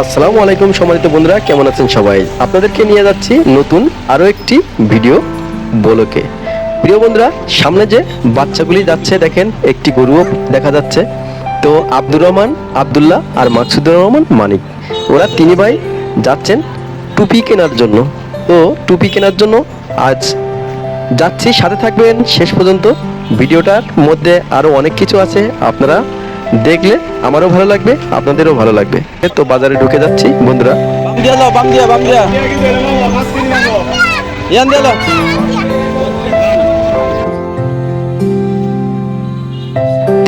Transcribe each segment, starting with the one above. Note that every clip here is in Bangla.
আসসালামু আলাইকুম সম্মানিত বন্ধুরা, কেমন আছেন সবাই? আপনাদেরকে নিয়ে যাচ্ছি নতুন আরও একটি ভিডিও বলোকে প্রিয় বন্ধুরা, সামনে যে বাচ্চাগুলি যাচ্ছে, দেখেন একটি গরুও দেখা যাচ্ছে। তো আব্দুর রহমান, আবদুল্লাহ আর মাকসুদুর রহমান মানিক, ওরা তিনি ভাই যাচ্ছেন টুপি কেনার জন্য। তো টুপি কেনার জন্য আজ যাচ্ছি, সাথে থাকবেন শেষ পর্যন্ত। ভিডিওটার মধ্যে আরও অনেক কিছু আছে, আপনারা দেখলে আমারও ভালো লাগবে আপনাদেরও ভালো লাগবে। তো বাজারে ঢুকে যাচ্ছি বন্ধুরা।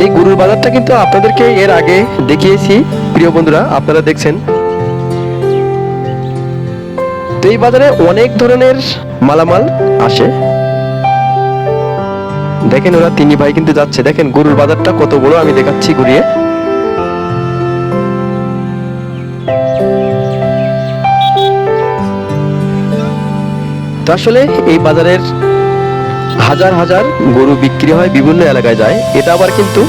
এই গরুর বাজারটা কিন্তু আপনাদেরকে এর আগে দেখিয়েছি। প্রিয় বন্ধুরা আপনারা দেখছেন। তো এই বাজারে অনেক ধরনের মালামাল আসে। দেখেন ওরা তিনি ভাই কিন্তু যাচ্ছে। দেখেন গরুর বাজারটা কত বড়, আমি দেখাচ্ছি ঘুরিয়ে। তো আসলে এই বাজারের হাজার হাজার গরু বিক্রি হয় বিভিন্ন এলাকায় যায়। এটা আবার কিন্তু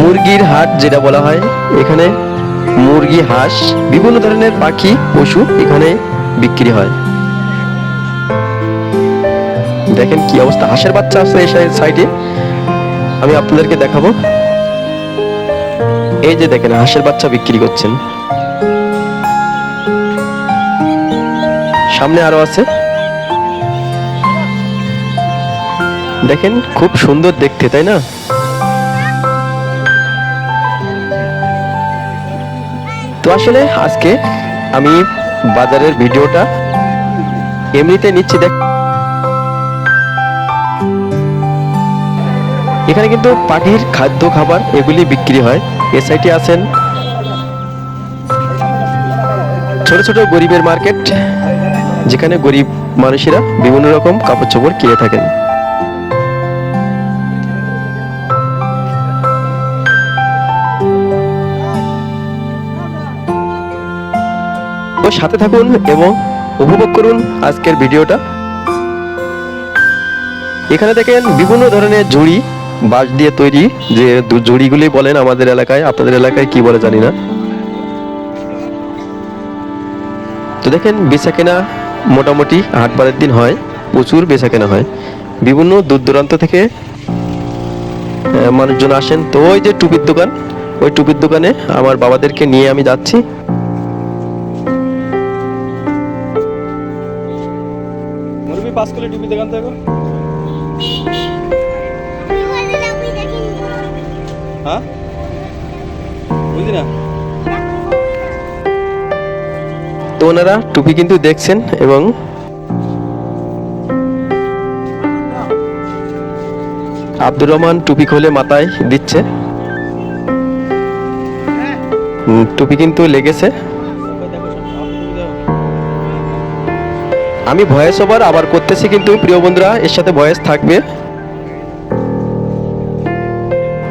মুরগির হাট যেটা বলা হয়। এখানে মুরগি, হাঁস, বিভিন্ন ধরনের পাখি, পশু এখানে বিক্রি হয়। দেখেন কি অবস্থা। হাঁসের বাচ্চা আছে এই সাইডে। আমি আপনাদেরকে দেখাবো। এই যে দেখেন, হাঁসের বাচ্চা বিক্রি করছেন। সামনে আরও আছে। দেখেন, খুব সুন্দর দেখতে, তাই না? তো আসলে আজকে আমি বাজারের ভিডিওটা এমনিতে নিচ্ছি দেখ এখানে কিন্তু পাখির খাদ্য খাবার এগুলি বিক্রি হয়। এ আছেন ছোট ছোট গরিবের মার্কেট, যেখানে গরিব মানুষেরা বিভিন্ন রকম কাপড় চোপড় কিনে থাকেন। তো সাথে থাকুন এবং উপভোগ করুন আজকের ভিডিওটা। এখানে দেখেন বিভিন্ন ধরনের ঝুড়ি বাঁশ দিয়ে তৈরি যে ঝুড়িগুলি বলেন আমাদের এলাকায়, আপনাদের এলাকায় কি বলে জানি না। তো দেখেন বেচা কেনা মোটামুটি হাটবারের দিন হয়, প্রচুর বেচা কেনা হয়। বিভিন্ন দূর দূরান্ত থেকে মানুষজন আসেন। তো ওই যে টুপির দোকান, ওই টুপির দোকানে আমার বাবাদেরকে নিয়ে আমি যাচ্ছি। পাঁচ কিলো টুপি দেখান থেকে হ্যাঁ? বুঝলি না? তো ওনারা টুপি কিন্তু দেখছেন এবং আব্দুর রহমান টুপি খুলে মাথায় দিচ্ছে। টুপি কিন্তু লেগেছে। আমি ভয়েস ওভার আবার করতেছি কিন্তু প্রিয় বন্ধুরা, এর সাথে ভয়েস থাকবে।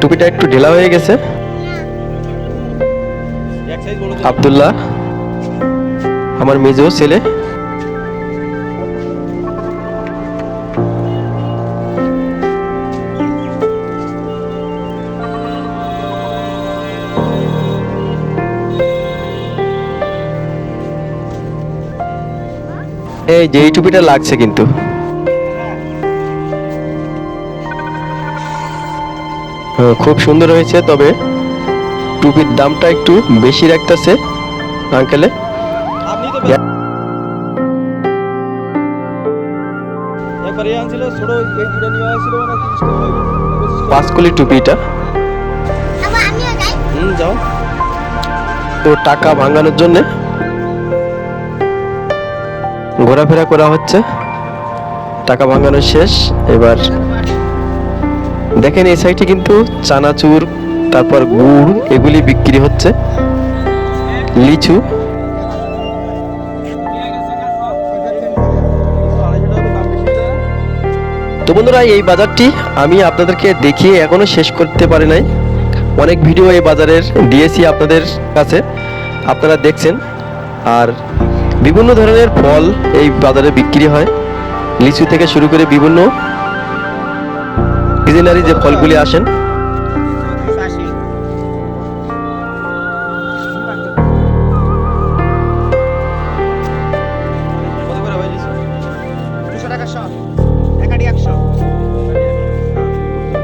টুপিটা একটু ঢিলা হয়ে গেছে। আব্দুল্লাহ, আমার মেজো ছেলে। এই যে এই টুপিটা লাগছে কিন্তু। খুব সুন্দর হয়েছে তবে টুপির দামটা একটু বেশি রাখতেছে আঙ্কেলে। পাঁচকলি টুপিটা। যাও। তো টাকা ভাঙানোর জন্য ঘোরাফেরা করা হচ্ছে। টাকা ভাঙানো শেষ এবার দেখেন এই সাইডে কিন্তু চানাচুর, তারপর গুড়, এগুলি বিক্রি হচ্ছে। লিচু। তো বন্ধুরা, এই বাজারটি আমি আপনাদেরকে দেখিয়ে এখনও শেষ করতে পারি নাই। অনেক ভিডিও এই বাজারের দিয়েছি আপনাদের কাছে, আপনারা দেখছেন। আর বিভিন্ন ধরনের ফল এই বাজারে বিক্রি হয়। লিচু থেকে শুরু করে বিভিন্ন সিজনারি যে ফলগুলি আসেন,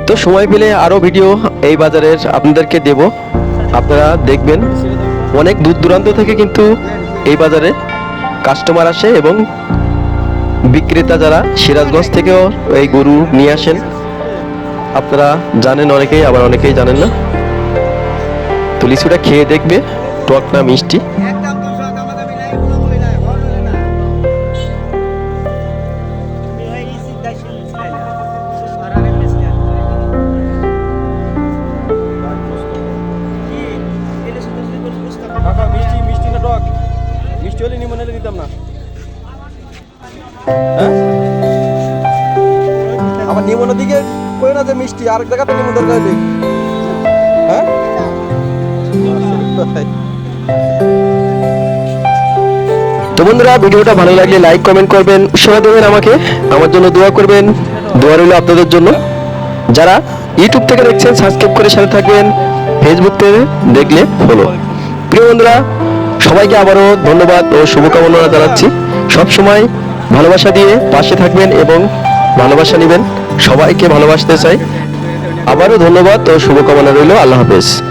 তো সময় পেলে আরও ভিডিও এই বাজারের আপনাদেরকে দেব। আপনারা দেখবেন অনেক দূর দূরান্ত থেকে কিন্তু এই বাজারে কাস্টমার আসে এবং বিক্রেতা যারা সিরাজগঞ্জ থেকেও এই গরু নিয়ে আসেন। আপনারা জানেন, অনেকেই, আবার অনেকেই জানেন না। তো লিচুটা খেয়ে দেখবে, টক না মিষ্টি। আবার নিমনের দিকে কই না যে মিষ্টি, আরেক জায়গাতে নিমন দরকার হলে হ্যাঁ? তো বন্ধুরা, ভিডিওটা ভালো লাগলে লাইক কমেন্ট করবেন উৎসাহ দেবেন আমাকে। আমার জন্য দোয়া করবেন। দোয়া রইল আপনাদের জন্য। যারা ইউটিউব থেকে দেখছেন সাবস্ক্রাইব করে সাথে থাকবেন। ফেসবুক থেকে দেখলে ফলো প্রিয় বন্ধুরা, সবাইকে আবারও ধন্যবাদ ও শুভকামনা জানাচ্ছি। সবসময় ভালোবাসা দিয়ে পাশে থাকবেন এবং ভালোবাসা নেবেন। সবাইকে ভালোবাসতে চাই। আবারও ধন্যবাদ ও শুভকামনা রইল। আল্লাহ হাফেজ।